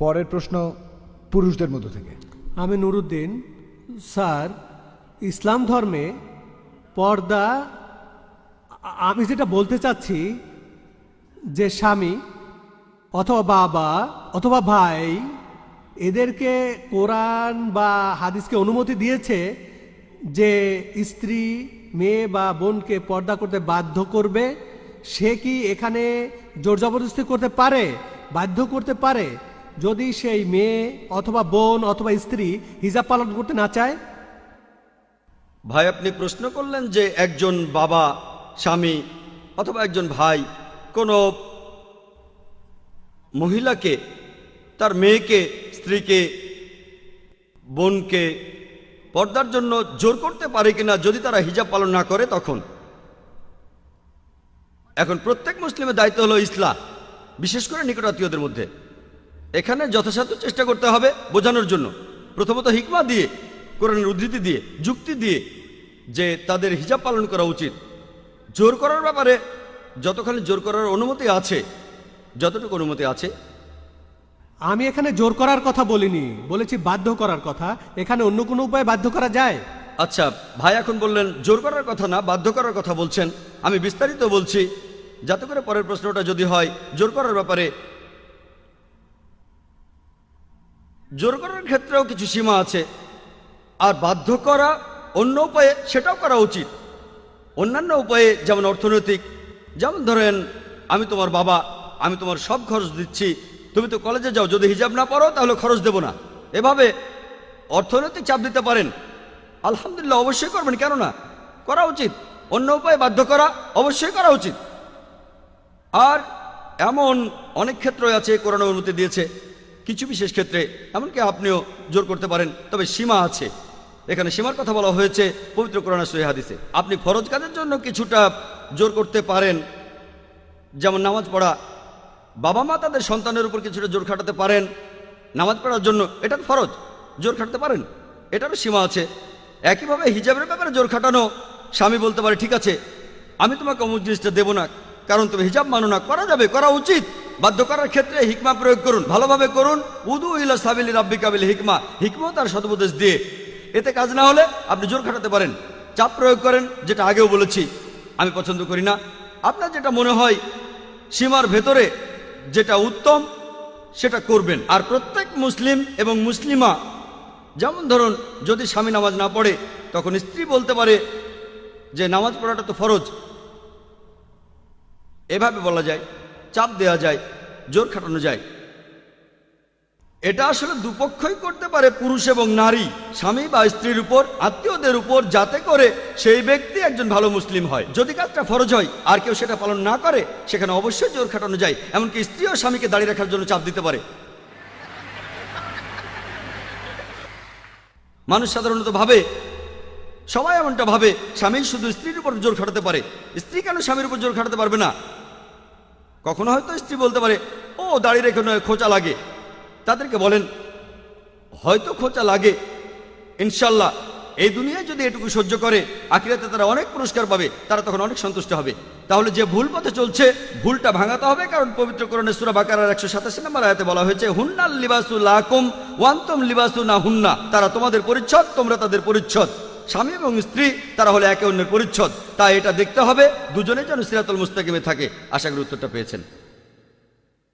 পরের প্রশ্ন পুরুষদের মধ্য থেকে। আমি নুরুদ্দিন স্যার ইসলাম ধর্মে পর্দা আমি যেটা বলতে চাচ্ছি যে স্বামী অথবা বাবা অথবা ভাই এদেরকে কোরআন বা হাদিসকে অনুমতি দিয়েছে যে স্ত্রী মেয়ে বা বোনকে পর্দা করতে বাধ্য করবে, সে কি এখানে জোর জবরদস্তি করতে পারে, বাধ্য করতে পারে? যদি সেই মেয়ে অথবা বোন অথবা স্ত্রী হিজাব পালন করতে না চায়? ভাই, আপনি প্রশ্ন করলেন যে একজন বাবা, স্বামী অথবা একজন ভাই কোনো মহিলাকে, তার মেয়েকে, স্ত্রীকে, বোনকে পর্দার জন্য জোর করতে পারে কিনা যদি তারা হিজাব পালন না করে তখন। এখন প্রত্যেক মুসলিমের দায়িত্ব হলো ইসলাম বিশেষ করে নিকটাত্মীয়দের মধ্যে। এখানে যথাসাধ্য চেষ্টা করতে হবে বোঝানোর জন্য। প্রথমত হিকমা দিয়ে, কোরআনের উদ্ধৃতি দিয়ে, যুক্তি দিয়ে যে তাদের হিজাব পালন করা উচিত। জোর করার ব্যাপারে যতখানি জোর করার অনুমতি আছে, যতটুকু অনুমতি আছে আমি এখানে জোর করার কথা বলিনি, বলেছি বাধ্য করার কথা। এখানে অন্য কোনো উপায়ে বাধ্য করা যায়? আচ্ছা ভাই এখন বললেন, জোর করার কথা না, বাধ্য করার কথা বলছেন। আমি বিস্তারিত বলছি, যাতে করে পরের প্রশ্নটা যদি হয়, জোর করার ব্যাপারে জোর করার ক্ষেত্রেও কিছু সীমা আছে। আর বাধ্য করা অন্য উপায়ে সেটাও করা উচিত। অন্যান্য উপায়ে যেমন অর্থনৈতিক, যেমন ধরেন, আমি তোমার বাবা, আমি তোমার সব খরচ দিচ্ছি তুমি তো কলেজে যাও, যদি হিজাব না পড়ো, তাহলে খরচ দেব না। এভাবে অর্থনৈতিক চাপ দিতে পারেন। আলহামদুলিল্লাহ, অবশ্যই করবেন কেন না করা উচিত। অন্য উপায়ে বাধ্য করা, অবশ্যই করা উচিত। আর এমন অনেক ক্ষেত্র আছে করোনা অনুমতি দিয়েছে, কিছু বিশেষ ক্ষেত্রে, এমনকি আপনিও জোর করতে পারেন, তবে সীমা আছে। এখানে সীমার কথা বলা হয়েছে, পবিত্র করোনা সহি হাদিসে। আপনি ফরজ কাজের জন্য কিছুটা জোর করতে পারেন, যেমন নামাজ পড়া বাবা মা তাদের সন্তানের উপর কিছুটা জোর খাটাতে পারেন, নামাজ পড়ার জন্য এটার ফরজ, জোর খাটাতে পারেন, এটারও সীমা আছে। একইভাবে হিজাবের ব্যাপারে জোর খাটানো, স্বামী বলতে পারে, ঠিক আছে, আমি তোমাকে অমুক জিনিসটা দেবো না, কারণ তুমি হিজাব মানো না, করা যাবে, করা উচিত, বাধ্য করার ক্ষেত্রে হিকমা প্রয়োগ করুন, ভালোভাবে করুন, উদু ইলা সাবিলি রাব্বি কাবিল হিকমা হিকমা তার সদুপদেশ দিয়ে। এতে কাজ না হলে আপনি জোর খাটাতে পারেন, চাপ প্রয়োগ করেন, যেটা আগেও বলেছি, আমি পছন্দ করি না। আপনার যেটা মনে হয়, সীমার ভেতরে যেটা উত্তম, সেটা করবেন। আর প্রত্যেক মুসলিম এবং মুসলিমা, যেমন ধরুন, যদি স্বামী নামাজ না পড়ে, তখন স্ত্রী বলতে পারে যে, নামাজ পড়াটা তো ফরজ। এভাবে বলা যায়, চাপ দেওয়া যায়, জোর খাটানো যায়। এটা আসলে দুপক্ষই করতে পারে, পুরুষ এবং নারী। স্বামী বা স্ত্রীর উপর, আত্মীয়দের উপর, যাতে করে সেই ব্যক্তি একজন ভালো মুসলিম হয়। যদি কাজটা ফরজ হয়, আর কেউ সেটা পালন না করে, সেখানে অবশ্যই জোর খাটানো যায়। এমনকি স্ত্রী ও স্বামীকে দাঁড়িয়ে রাখার জন্য চাপ দিতে পারে। মানুষ সাধারণত ভাবে, সবাই এমনটা ভাবে, স্বামী শুধু স্ত্রীর উপর জোর খাটাতে পারে। স্ত্রী কেন স্বামীর উপর জোর খাটাতে পারবে না? কখনো হয়তো স্ত্রী বলতে পারে, ও, দাঁড়িয়ে রেখে নয়, খোঁচা লাগে। তাদেরকে বলেন, হয়তো খোঁচা লাগে। ইনশাল্লাহ এই দুনিয়ায় যদি এটুকু সহ্য করে, আখিরাতে তারা অনেক পুরস্কার পাবে, তারা তখন অনেক সন্তুষ্ট হবে। তাহলে যে ভুল পথে চলছে, ভুলটা ভাঙাতে হবে, কারণ পবিত্র করণে সুরা বাকারার একশো সাতাশি নম্বর আয়াতে বলা হয়েছে, হুন্নাল লিবাসু লাকুম ওয়ান্তম লিবাসু না হুন্না। তারা তোমাদের পরিচ্ছদ, তোমরা তাদের পরিচ্ছদ। স্বামী এবং স্ত্রী, তারা হলে একে অন্যের পরিচ্ছদ। তাই এটা দেখতে হবে দুজনে যেন সিরাতুল মুস্তাকিমে থাকে। আশা করি উত্তরটা পেয়েছেন।